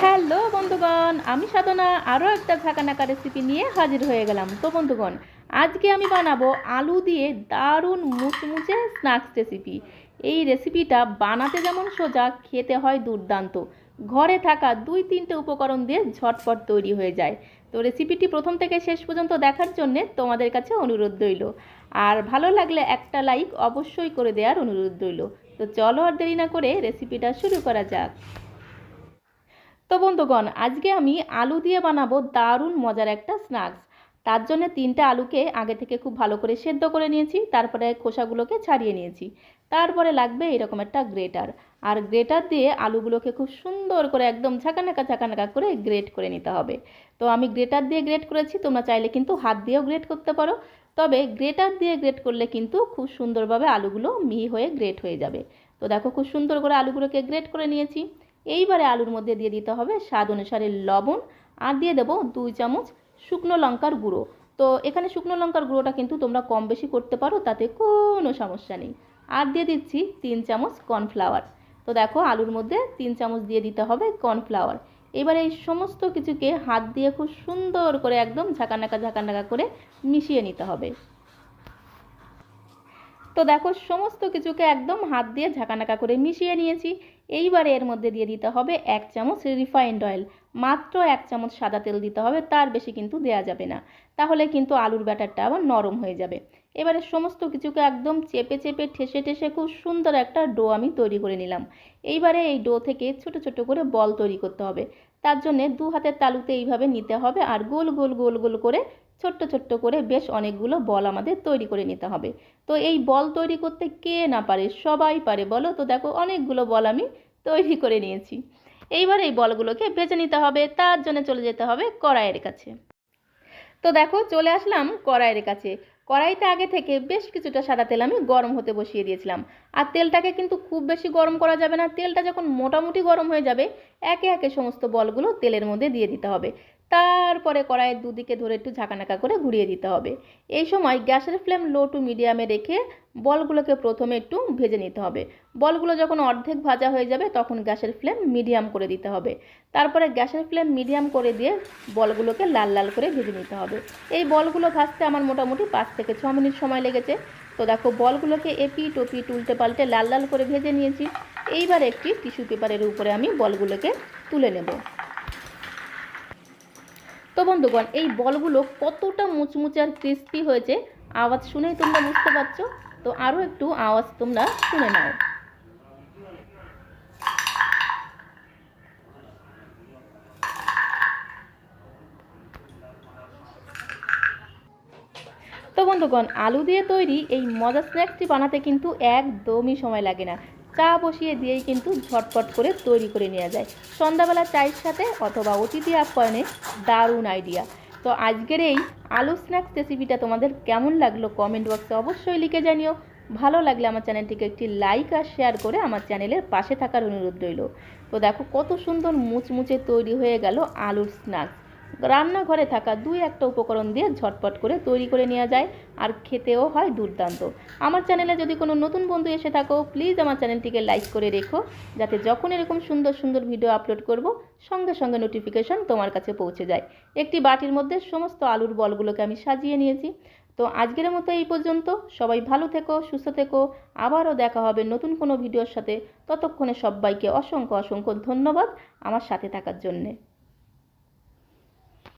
Hello বন্ধুগণ, আমি সাধনা, আরও একটা ঝাঁকানাকা রেসিপি নিয়ে হাজির হয়ে গেলাম। তো বন্ধুগণ, আজকে আমি বানাবো আলু দিয়ে দারুণ মুচমুচে স্ন্যাক্স রেসিপি এই রেসিপিটা বানাতে যেমন সোজা, খেতে হয় দুর্দান্ত। ঘরে থাকা দুই তিনটে উপকরণ দিয়ে ঝটপট তৈরি হয়ে যায়। তো রেসিপিটি প্রথম থেকে শেষ পর্যন্ত দেখার জন্যে তোমাদের কাছে অনুরোধ রইল। আর ভালো লাগলে একটা লাইক অবশ্যই করে দেওয়ার অনুরোধ রইল। তো চলো আর দেরি না করে রেসিপিটা শুরু করা যাক। তো বন্ধুগণ, আজকে আমি আলু দিয়ে বানাবো দারুণ মজার একটা স্ন্যাক্স। তার জন্য তিনটে আলুকে আগে থেকে খুব ভালো করে সেদ্ধ করে নিয়েছি, তারপরে খোসাগুলোকে ছাড়িয়ে নিয়েছি। তারপরে লাগবে এরকম একটা গ্রেটার। আর গ্রেটার দিয়ে আলুগুলোকে খুব সুন্দর করে একদম ঝাঁকানাকা ঝাঁকানাকা করে গ্রেট করে নিতে হবে। তো আমি গ্রেটার দিয়ে গ্রেট করেছি, তোমরা চাইলে কিন্তু হাত দিয়েও গ্রেট করতে পারো। তবে গ্রেটার দিয়ে গ্রেট করলে কিন্তু খুব সুন্দরভাবে আলুগুলো মিহি হয়ে গ্রেট হয়ে যাবে। তো দেখো খুব সুন্দর করে আলুগুলোকে গ্রেট করে নিয়েছি। এইবারে আলুর মধ্যে দিয়ে দিতে হবে স্বাদ অনুসারে লবণ, আর দিয়ে দেবো দুই চামচ শুকনো লঙ্কার গুঁড়ো। তো এখানে শুকনো লঙ্কার গুঁড়োটা কিন্তু তোমরা কম বেশি করতে পারো, তাতে কোনো সমস্যা নেই। আর দিয়ে দিচ্ছি তিন চামচ কর্নফ্লাওয়ার। তো দেখো আলুর মধ্যে তিন চামচ দিয়ে দিতে হবে কর্নফ্লাওয়ার। এবার এই সমস্ত কিছুকে হাত দিয়ে খুব সুন্দর করে একদম ঝাঁকানাকা ঝাঁকানাকা করে মিশিয়ে নিতে হবে। তো দেখো সমস্ত কিছুকে একদম হাত দিয়ে ঝাঁকানাকা করে মিশিয়ে নিয়েছি। এইবারে এর মধ্যে দিয়ে দিতে হবে এক চামচ রিফাইন্ড অয়েল। মাত্র এক চামচ সাদা তেল দিতে হবে, তার বেশি কিন্তু দেয়া যাবে না। তাহলে কিন্তু আলুর ব্যাটারটা আবার নরম হয়ে যাবে। এবারে সমস্ত কিছুকে একদম চেপে চেপে, ঠেসে ঠেসে খুব সুন্দর একটা ডো আমি তৈরি করে নিলাম। এইবারে এই ডো থেকে ছোট ছোট করে বল তৈরি করতে হবে। তার জন্যে দু হাতের তালুতে এইভাবে নিতে হবে আর গোল গোল গোল গোল করে ছোট্ট ছোট্ট করে বেশ অনেকগুলো বল আমাদের তৈরি করে নিতে হবে। তো এই বল তৈরি করতে কে না পারে সবাই পারে, বলো? তো দেখো, অনেকগুলো বল আমি তৈরি করে নিয়েছি। এইবার এই বলগুলোকে ভেজে নিতে হবে, তার জন্য চলে যেতে হবে কড়াইয়ের কাছে। তো দেখো, চলে আসলাম কড়াইয়ের কাছে। কড়াইতে আগে থেকে বেশ কিছুটা সাদা তেল আমি গরম হতে বসিয়ে দিয়েছিলাম। আর তেলটাকে কিন্তু খুব বেশি গরম করা যাবে না। তেলটা যখন মোটামুটি গরম হয়ে যাবে, একে একে সমস্ত বলগুলো তেলের মধ্যে দিয়ে দিতে হবে। তারপরে কড়াইয়ের দুদিকে ধরে একটু ঝাঁকানাকা করে ঘুরিয়ে দিতে হবে। এই সময় গ্যাসের ফ্লেম লো টু মিডিয়ামে রেখে বলগুলোকে প্রথমে একটু ভেজে নিতে হবে। বলগুলো যখন অর্ধেক ভাজা হয়ে যাবে তখন গ্যাসের ফ্লেম মিডিয়াম করে দিতে হবে। তারপরে গ্যাসের ফ্লেম মিডিয়াম করে দিয়ে বলগুলোকে লাল লাল করে ভেজে নিতে হবে। এই বলগুলো ভাজতে আমার মোটামুটি পাঁচ থেকে ছ মিনিট সময় লেগেছে। তো দেখো বলগুলোকে এপি টপি উল্টে পাল্টে লাল লাল করে ভেজে নিয়েছি। এইবার একটি টিস্যু পেপারের উপরে আমি বলগুলোকে তুলে নেব। তো বন্ধুগণ, এই বলগুলো কতটা মুচমুচে আর ক্রিস্পি হয়েছে, আওয়াজ শুনেই তোমরা বুঝতে পারছ। তো আরও একটু আওয়াজ তোমরা শুনে নাও। তো বন্ধুগণ, আলু দিয়ে তৈরি এই মজার স্ন্যাক্সটি বানাতে কিন্তু একদমই সময় লাগে না। চা বসিয়ে দিয়েই কিন্তু ঝটপট করে তৈরি করে নেওয়া যায়। সন্ধ্যাবেলা চায়ের সাথে অথবা অতিথি আপ্যায়নে দারুণ আইডিয়া তো আজকের এই আলু স্ন্যাক্স রেসিপিটা তোমাদের কেমন লাগল কমেন্ট বক্সে অবশ্যই লিখে জানিও। ভালো লাগলে আমার চ্যানেলটিকে একটি লাইক আর শেয়ার করে আমার চ্যানেলের পাশে থাকার অনুরোধ রইল। তো দেখো কত সুন্দর মুচমুচে তৈরি হয়ে গেল আলুর স্ন্যাক্স রান্নাঘরে থাকা দুই একটা উপকরণ দিয়ে ঝটপট করে তৈরি করে নেওয়া যায়, আর খেতেও হয় দুর্দান্ত। আমার চ্যানেলে যদি কোনো নতুন বন্ধু এসে থাকো প্লিজ আমার চ্যানেলটিকে লাইক করে রেখো, যাতে যখন এরকম সুন্দর সুন্দর ভিডিও আপলোড করব, সঙ্গে সঙ্গে নোটিফিকেশন তোমার কাছে পৌঁছে যায়। একটি বাটির মধ্যে সমস্ত আলুর বলগুলোকে আমি সাজিয়ে নিয়েছি। তো আজকের মতো এই পর্যন্ত। সবাই ভালো থেকো, সুস্থ থেকো। আবারও দেখা হবে নতুন কোনো ভিডিওর সাথে। ততক্ষণে সবাইকে অসংখ্য অসংখ্য ধন্যবাদ আমার সাথে থাকার জন্যে।